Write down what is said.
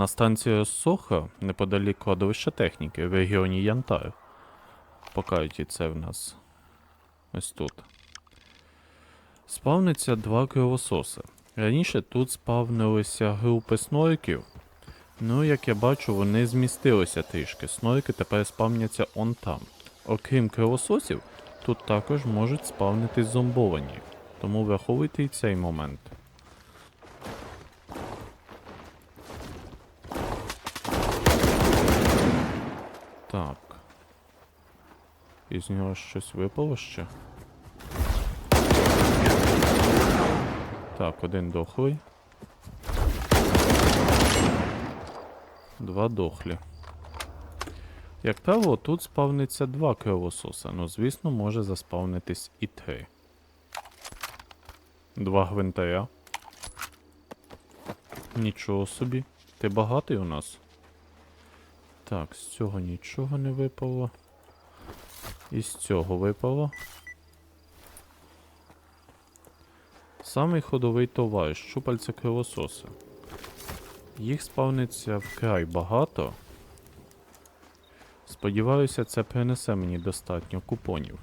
На станції Сохо, неподалік кладовища техніки в регіоні Янтар. Покажіть це в нас. Ось тут. Спавниться два кровососи. Раніше тут спавнилися групи снорків. Ну, як я бачу, вони змістилися трішки. Снорки тепер спавняться он там. Окрім кровососів, тут також можуть спавнитись зомбовані. Тому враховуйте і цей момент. Так. Із нього щось випало ще. Так, один дохлий. Два дохлі. Як правило, тут спавниться два кровососа, ну звісно, може заспавнитись і три. Два гвинтаря. Нічого собі. Ти багатий у нас? Так, з цього нічого не випало. І з цього випало. Самий ходовий товар щупальця кривососа. Їх спавниться вкрай багато. Сподіваюся, це принесе мені достатньо купонів.